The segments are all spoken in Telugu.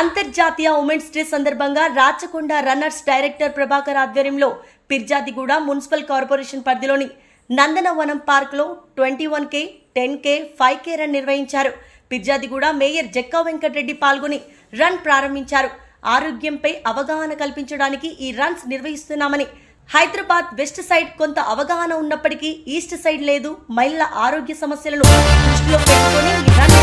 అంతర్జాతీయ ఉమెన్స్ డే సందర్భంగా రాచకొండ రన్నర్స్ డైరెక్టర్ ప్రభాకర్ ఆధ్వర్యంలో పిర్జాదిగూడ మున్సిపల్ కార్పొరేషన్ పరిధిలోని నందనవనం పార్క్లో twenty one K ten K five K run నిర్వహించారు. పిర్జాదిగూడ మేయర్ జక్కా వెంకటరెడ్డి పాల్గొని రన్ ప్రారంభించారు. ఆరోగ్యంపై అవగాహన కల్పించడానికి ఈ రన్స్ నిర్వహిస్తున్నామని హైదరాబాద్ వెస్ట్ సైడ్ కొంత అవగాహన ఉన్నప్పటికీ ఈస్ట్ సైడ్ లేదు మహిళల ఆరోగ్య సమస్యలను దృష్టిలో పెట్టుకొని ఈ run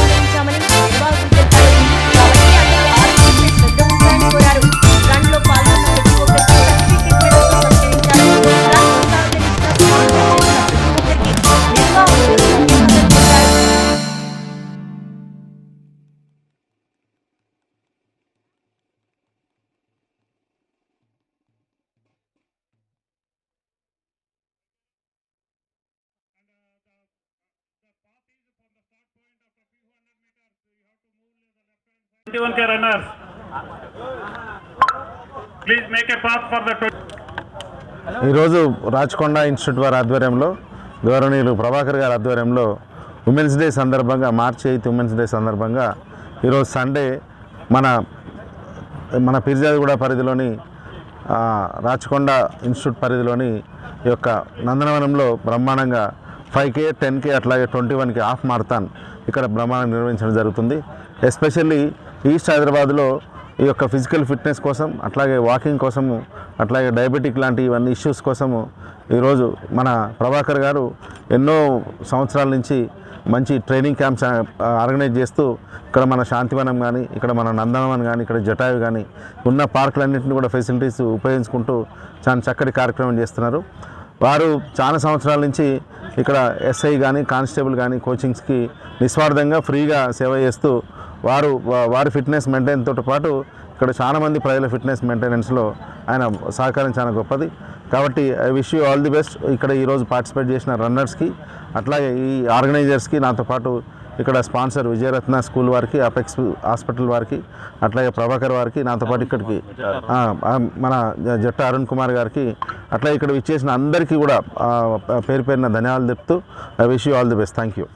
21k runners. Please make a path for the ఈరోజు రాజకొండ ఇన్స్టిట్యూట్ వారి ఆధ్వర్యంలో గౌరవనీయులు ప్రభాకర్ గారి ఆధ్వర్యంలో ఉమెన్స్ డే సందర్భంగా మార్చి ఎయిత్ ఉమెన్స్ డే సందర్భంగా ఈరోజు సండే మన మన పిర్జాదిగూడ పరిధిలోని రాచకొండ ఇన్స్టిట్యూట్ పరిధిలోని ఈ యొక్క నందనవనంలో బ్రహ్మాండంగా ఫైవ్ కే టెన్ కే అట్లాగే ట్వంటీ వన్కి హాఫ్ మారతాన్ ఇక్కడ బ్రహ్మాండం నిర్వహించడం జరుగుతుంది ఎస్పెషల్లీ ఈస్ట్ హైదరాబాద్లో ఈ యొక్క ఫిజికల్ ఫిట్నెస్ కోసం అట్లాగే వాకింగ్ కోసము అట్లాగే డయాబెటిక్ లాంటి ఇవన్నీ ఇష్యూస్ కోసము ఈరోజు మన ప్రభాకర్ గారు ఎన్నో సంవత్సరాల నుంచి మంచి ట్రైనింగ్ క్యాంప్స్ ఆర్గనైజ్ చేస్తూ ఇక్కడ మన శాంతివనం కానీ ఇక్కడ మన నందనవనం కానీ ఇక్కడ జటాయు కానీ ఉన్న పార్కులన్నింటినీ కూడా ఫెసిలిటీస్ ఉపయోగించుకుంటూ చాలా చక్కటి కార్యక్రమం చేస్తున్నారు. వారు చాలా సంవత్సరాల నుంచి ఇక్కడ ఎస్ఐ కానీ కానిస్టేబుల్ కానీ కోచింగ్స్కి నిస్వార్థంగా ఫ్రీగా సేవ చేస్తూ వారు వారి ఫిట్నెస్ మెయింటైన్ తోటి పాటు ఇక్కడ చాలామంది ప్రజల ఫిట్నెస్ మెయింటెనెన్స్లో ఆయన సహకారం చాలా గొప్పది. కాబట్టి I wish you all the best. ఇక్కడ ఈరోజు పార్టిసిపేట్ చేసిన రన్నర్స్కి అట్లాగే ఈ ఆర్గనైజర్స్కి నాతో పాటు ఇక్కడ స్పాన్సర్ విజయరత్న స్కూల్ వారికి అపెక్స్ హాస్పిటల్ వారికి అట్లాగే ప్రభాకర్ వారికి నాతో పాటు ఇక్కడికి మన జట్ట అరుణ్ కుమార్ గారికి అట్లా ఇక్కడ ఇచ్చేసిన అందరికీ కూడా పేరు పేరున ధన్యవాదాలు చెప్తూ I wish you all the best. Thank you